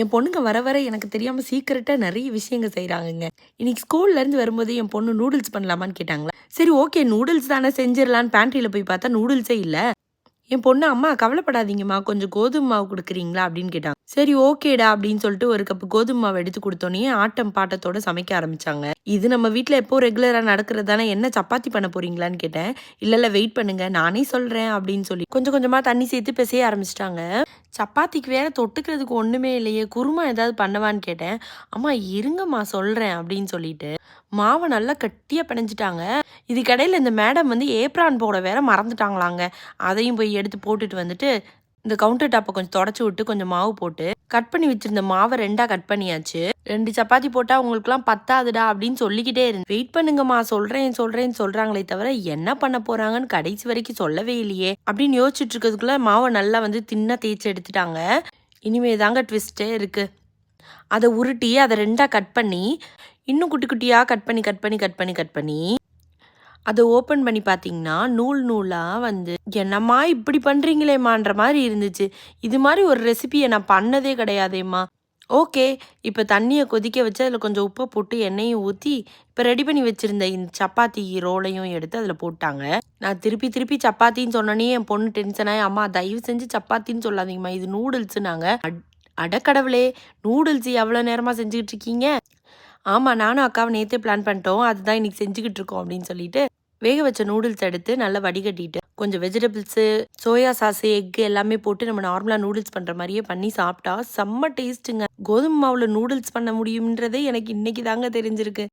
என் பொண்ணுங்க வர வர எனக்கு தெரியாமல் சீக்கிரட்டாக நிறைய விஷயங்கள் செய்கிறாங்கங்க இன்னைக்கு ஸ்கூல்லேருந்து வரும்போது என் பொண்ணு நூடுல்ஸ் பண்ணலாமான்னு கேட்டாங்களா? சரி ஓகே நூடுல்ஸ் தானே செஞ்சிடலான்னு பேண்ட்ரியில் போய் பார்த்தா நூடுல்ஸே இல்லை. என் பொண்ணு அம்மா கவலைப்படாதீங்கம்மா கொஞ்சம் கோதுமை மாவு கொடுக்குறீங்களா? அப்படின்னு கேட்டாங்க. சரி ஓகேடா அப்படின்னு சொல்லிட்டு ஒரு கப் கோதுமை மாவு எடுத்து கொடுத்தோன்னே ஆட்டம் பாட்டத்தோட சமைக்க ஆரம்பிச்சாங்க. இது நம்ம வீட்டில் எப்போ ரெகுலராக நடக்கிறது தானே என்ன சப்பாத்தி பண்ண போறீங்களான்னு கேட்டேன். இல்லை இல்லை வெயிட் பண்ணுங்க நானே சொல்கிறேன் அப்படின்னு சொல்லி கொஞ்சம் கொஞ்சமாக தண்ணி சேர்த்து பிசைய ஆரம்பிச்சிட்டாங்க. சப்பாத்திக்கு வேற தொட்டுக்கிறதுக்கு ஒன்றுமே இல்லையே குருமா ஏதாவது பண்ணவான்னு கேட்டேன். அம்மா இருங்கம்மா சொல்கிறேன் அப்படின்னு சொல்லிட்டு மாவை நல்லா கட்டியாக பிணைஞ்சிட்டாங்க. இதுக்கடையில் இந்த மேடம் வந்து ஏப்ரான் போட வேற மறந்துட்டாங்களாங்க. அதையும் போய் எடுத்து போட்டுட்டு வந்துட்டு இந்த கவுண்டர் டாப்பை கொஞ்சம் தொடச்சி விட்டு கொஞ்சம் மாவு போட்டு கட் பண்ணி வச்சிருந்த மாவை ரெண்டா கட் பண்ணியாச்சு. ரெண்டு சப்பாத்தி போட்டா உங்களுக்குலாம் பத்தாதுடா அப்படின்னு சொல்லிக்கிட்டே இருந்து வெயிட் பண்ணுங்கம்மா சொல்றேன் சொல்றேன்னு சொல்றாங்களே தவிர என்ன பண்ண போறாங்கன்னு கடைசி வரைக்கும் சொல்லவே இல்லையே அப்படின்னு யோசிச்சுட்டு இருக்கிறதுக்குள்ள மாவை நல்லா வந்து தின்னா தேய்ச்சி எடுத்துட்டாங்க. இனிமே தாங்க ட்விஸ்டே இருக்கு. அதை உருட்டி அதை ரெண்டா கட் பண்ணி இன்னும் குட்டி குட்டியா கட் பண்ணி கட் பண்ணி கட் பண்ணி கட் பண்ணி அதை ஓப்பன் பண்ணி பார்த்தீங்கன்னா நூல் நூலாக வந்து என்னம்மா இப்படி பண்ணுறீங்களேம்மான்ற மாதிரி இருந்துச்சு. இது மாதிரி ஒரு ரெசிபியை நான் பண்ணதே கிடையாதேம்மா. ஓகே இப்போ தண்ணியை கொதிக்க வச்சு அதில் கொஞ்சம் உப்பை போட்டு எண்ணெயும் ஊற்றி இப்போ ரெடி பண்ணி வச்சுருந்த இந்த சப்பாத்தி ரோலையும் எடுத்து அதில் போட்டாங்க. நான் திருப்பி திருப்பி சப்பாத்தின்னு சொன்னோன்னே என் பொண்ணு டென்ஷனாகி அம்மா தயவு செஞ்சு சப்பாத்தின்னு சொல்லாதீங்கம்மா. இது நூடுல்ஸுனாங்க அடக்கடவுளே நூடுல்ஸ் எவ்வளோ நேரமாக செஞ்சுக்கிட்டு இருக்கீங்க? ஆமாம் நானும் அக்காவை நேற்றே பிளான் பண்ணிட்டோம். அதுதான் இன்றைக்கி செஞ்சுக்கிட்டு இருக்கோம் அப்படின்னு சொல்லிட்டு வேக வச்ச நூடுல்ஸ் எடுத்து நல்லா வடிகட்டிட்டு கொஞ்சம் வெஜிடபிள்ஸு சோயா சாஸ் எக் எல்லாமே போட்டு நம்ம நார்மலாக நூடுல்ஸ் பண்ணுற மாதிரியே பண்ணி சாப்பிட்டா செம்ம டேஸ்ட்டுங்க கோதுமை மாவில் நூடுல்ஸ் பண்ண முடியுன்றதே எனக்கு இன்னைக்கு தாங்க தெரிஞ்சிருக்கு.